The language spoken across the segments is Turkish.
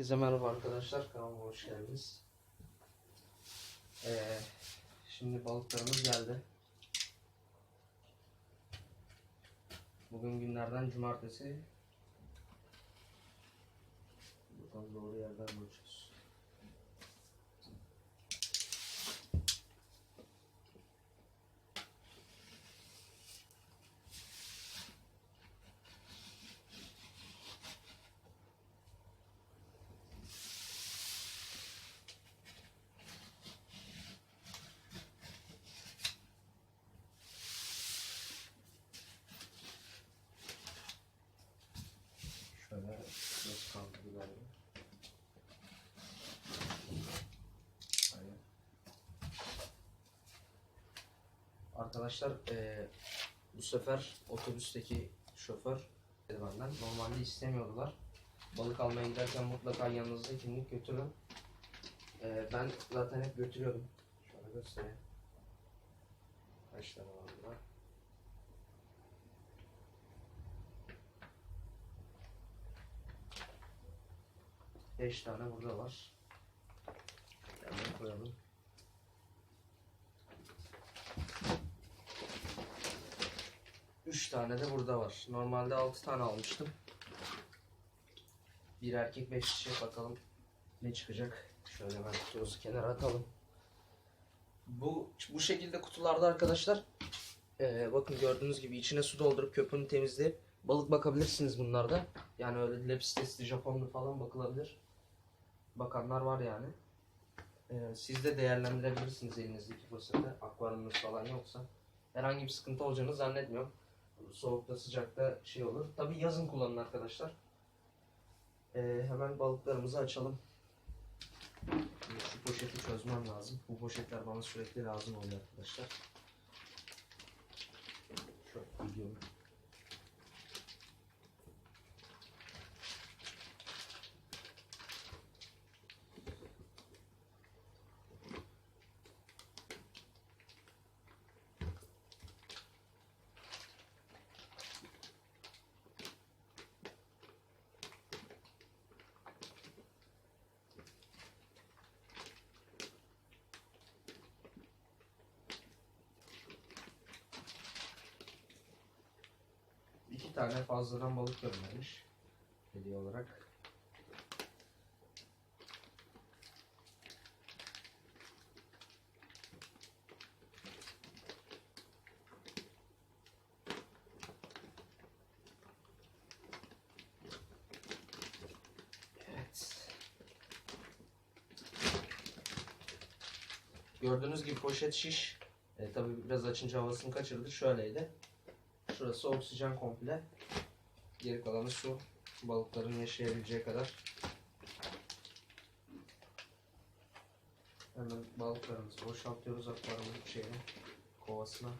Herkese merhaba arkadaşlar. Kanalıma hoş geldiniz. Ee, şimdi balıklarımız geldi. Bugün günlerden cumartesi. Bakalım doğru yerden bulacağız. Şöyle nasıl kaldı galiba. Aynen. Arkadaşlar eee, bu sefer otobüsteki şoför dedi benden. Normalde istemiyordular. Balık almaya giderken mutlaka yanınızda kimlik götürün. Eee, ben zaten hep götürüyordum. Şöyle göstereyim. Kaç tane var burada? Beş tane burada var. Hemen koyalım. Üç tane de burada var. Normalde altı tane almıştım. Bir erkek beş kişi bakalım ne çıkacak. Şöyle hemen kutumuzu kenara atalım. Bu bu şekilde kutularda arkadaşlar eee, bakın gördüğünüz gibi içine su doldurup köpüğünü temizleyip balık bakabilirsiniz bunlarda. Yani öyle Labs testi Japonlu falan bakılabilir bakanlar var yani. Ee, siz de değerlendirebilirsiniz elinizdeki fırsatı. Akvaryumunuz falan yoksa. Herhangi bir sıkıntı olacağını zannetmiyorum. Soğukta sıcakta şey olur. Tabi yazın kullanın arkadaşlar. Ee, hemen balıklarımızı açalım. Şu poşeti çözmem lazım. Bu poşetler bana sürekli lazım oluyor arkadaşlar. Şöyle gidiyorum. İki tane fazladan balık göndermiş. Hediye olarak. Gördüğünüz gibi poşet şiş. E, tabii biraz açınca havasını kaçırdı. Şöyleydi. Şurası oksijen komple. Geri kalanı su. Balıkların yaşayabileceği kadar. Hemen balıklarımızı boşaltıyoruz akvaryumun şeyine, kovasına.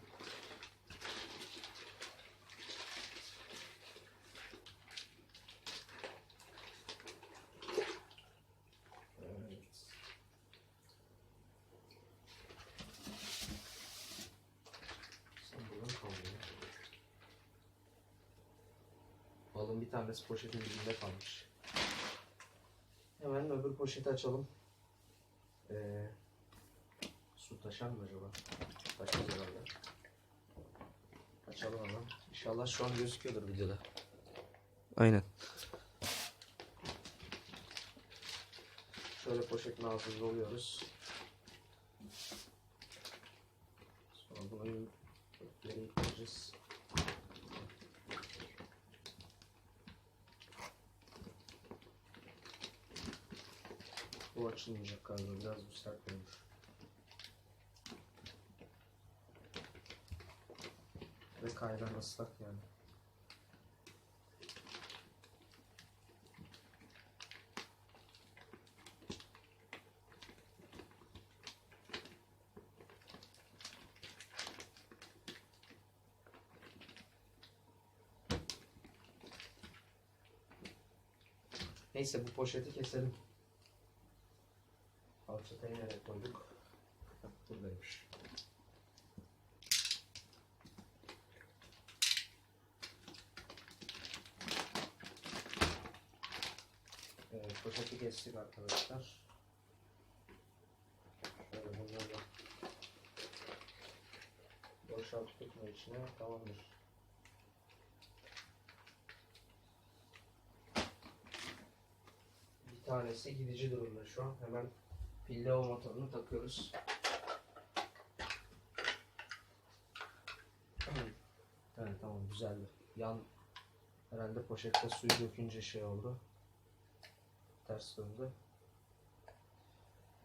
Evet. Sen buradan kalmıyor. Balın bir tanesi poşetin dibinde kalmış. Hemen öbür poşeti açalım. Ee, su taşar mı acaba? Taşmaz herhalde. Açalım hemen. İnşallah şu an gözüküyordur videoda. Aynen. Şöyle poşetin ağzını doluyoruz. Sonra bunu geri koyacağız. Bu açılmayacak galiba. Biraz bu sert olmuş. Ve kaygan ıslak yani. Neyse bu poşeti keselim. Falçatayı nereye koyduk? Buradaymış. Evet, poşeti kestik arkadaşlar. Şöyle bunları boşalttık mı içine tamamdır. Bir tanesi gidici durumda şu an. Hemen pilli o motorunu takıyoruz. Evet tamam güzeldi. Yan herhalde poşette suyu dökünce şey oldu. Ters döndü.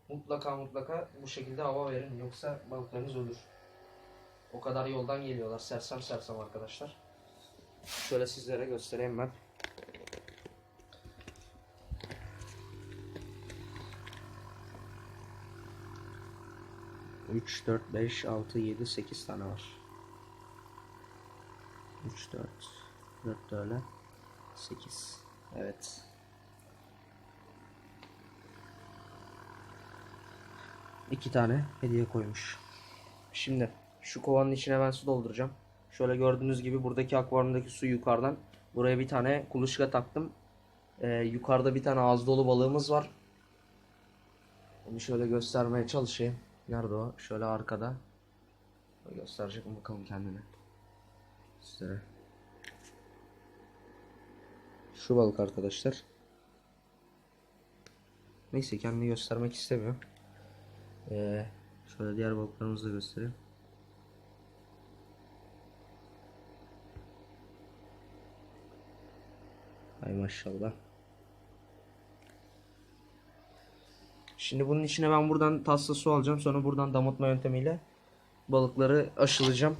Mutlaka mutlaka bu şekilde hava verin yoksa balıklarınız ölür. O kadar yoldan geliyorlar sersem sersem arkadaşlar. Şöyle sizlere göstereyim ben. Üç, dört, beş, altı, yedi, sekiz tane var. 3, 4, 4 de öyle. 8. Evet. İki tane hediye koymuş. Şimdi şu kovanın içine ben su dolduracağım. Şöyle gördüğünüz gibi buradaki akvaryumdaki su yukarıdan. Buraya bir tane kuluçka taktım. Ee, yukarıda bir tane ağız dolu balığımız var. Onu şöyle göstermeye çalışayım. Nerede o? Şöyle arkada. Gösterecek mi bakalım kendine sizlere. Şu balık arkadaşlar. Neyse kendini göstermek istemiyor. Ee, şöyle diğer balıklarımızı da göstereyim. Ay maşallah. Şimdi bunun içine ben buradan tasla su alacağım. Sonra buradan damıtma yöntemiyle balıkları aşılayacağım.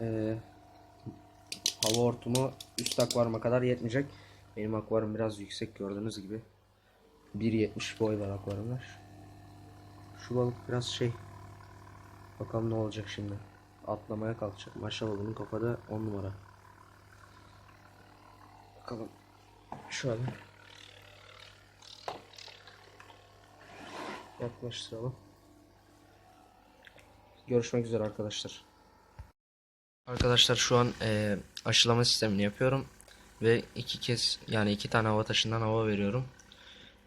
Ee, hava hortumu üst akvaryuma kadar yetmeyecek. Benim akvaryum biraz yüksek gördüğünüz gibi. 1.70 boy var akvaryumda. Şu balık biraz şey. Bakalım ne olacak şimdi. Atlamaya kalkacak. Maşallah bunun kafada 10 numara. Bakalım. Şöyle. Yaklaştıralım. Görüşmek üzere arkadaşlar. Arkadaşlar şu an e, aşılama sistemini yapıyorum ve iki kez yani iki tane hava taşından hava veriyorum.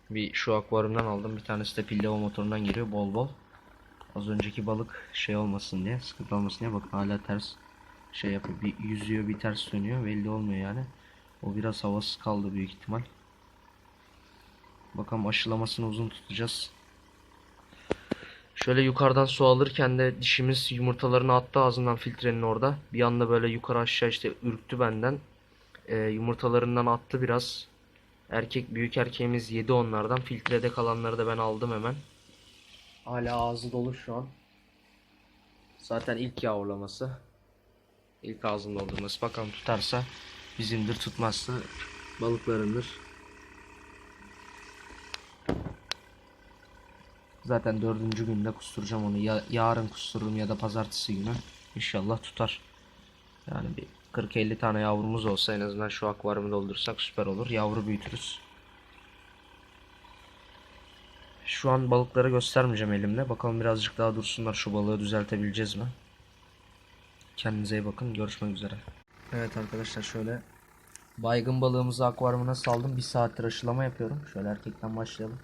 Bir şu akvaryumdan aldım bir tanesi de pilli hava motorundan giriyor bol bol. Az önceki balık şey olmasın diye sıkıntı olmasın diye bakın hala ters şey yapıyor bir yüzüyor bir ters dönüyor belli olmuyor yani. O biraz havasız kaldı büyük ihtimal. Bakalım aşılamasını uzun tutacağız. Şöyle yukarıdan su alırken de dişimiz yumurtalarını attı ağzından filtrenin orada. Bir anda böyle yukarı aşağı işte ürktü benden. Ee, yumurtalarından attı biraz. Erkek büyük erkeğimiz yedi onlardan. Filtrede kalanları da ben aldım hemen. Hala ağzı dolu şu an. Zaten ilk yavrulaması. İlk ağzını doldurması. Bakalım tutarsa bizimdir tutmazsa balıklarındır. Zaten dördüncü günde kusturacağım onu. Ya, yarın kustururum ya da pazartesi günü. İnşallah tutar. Yani bir 40-50 tane yavrumuz olsa en azından şu akvaryumu doldursak süper olur. Yavru büyütürüz. Şu an balıkları göstermeyeceğim elimle. Bakalım birazcık daha dursunlar. Şu balığı düzeltebileceğiz mi? Kendinize iyi bakın. Görüşmek üzere. Evet arkadaşlar şöyle baygın balığımızı akvaryumuna saldım. Bir saattir aşılama yapıyorum. Şöyle erkekten başlayalım.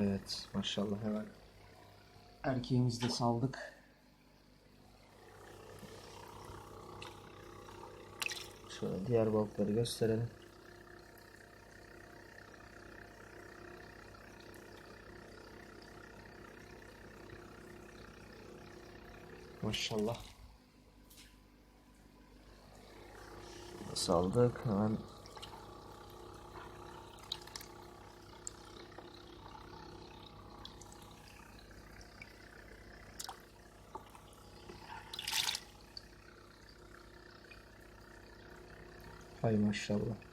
Evet maşallah hemen erkeğimizi de saldık. Şöyle diğer balıkları gösterelim. Maşallah. Saldık hemen Hay maşallah.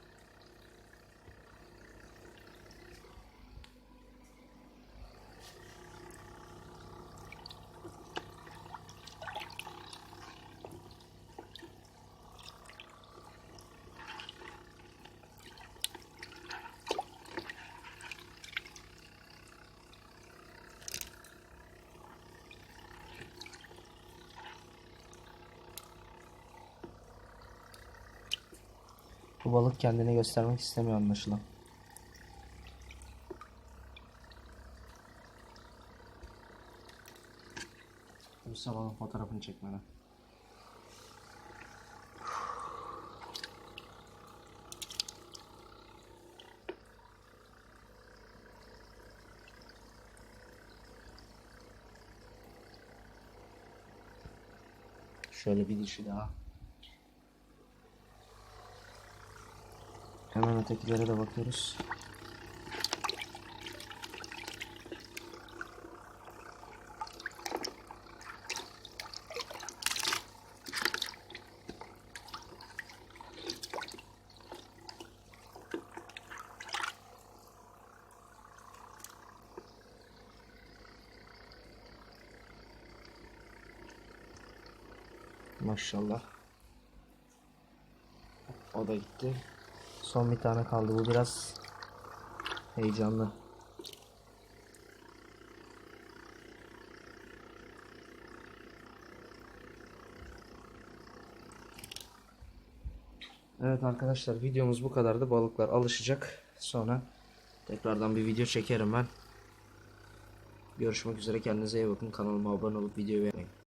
Bu balık kendini göstermek istemiyor anlaşılan. Bu sabahın fotoğrafını çekmeden. Şöyle bir dişi daha. Hemen ötekilere de bakıyoruz. Maşallah. O da gitti. Son bir tane kaldı. Bu biraz heyecanlı. Evet arkadaşlar videomuz bu kadardı. Balıklar alışacak. Sonra tekrardan bir video çekerim ben. Görüşmek üzere. Kendinize iyi bakın. Kanalıma abone olup videoyu beğenmeyin.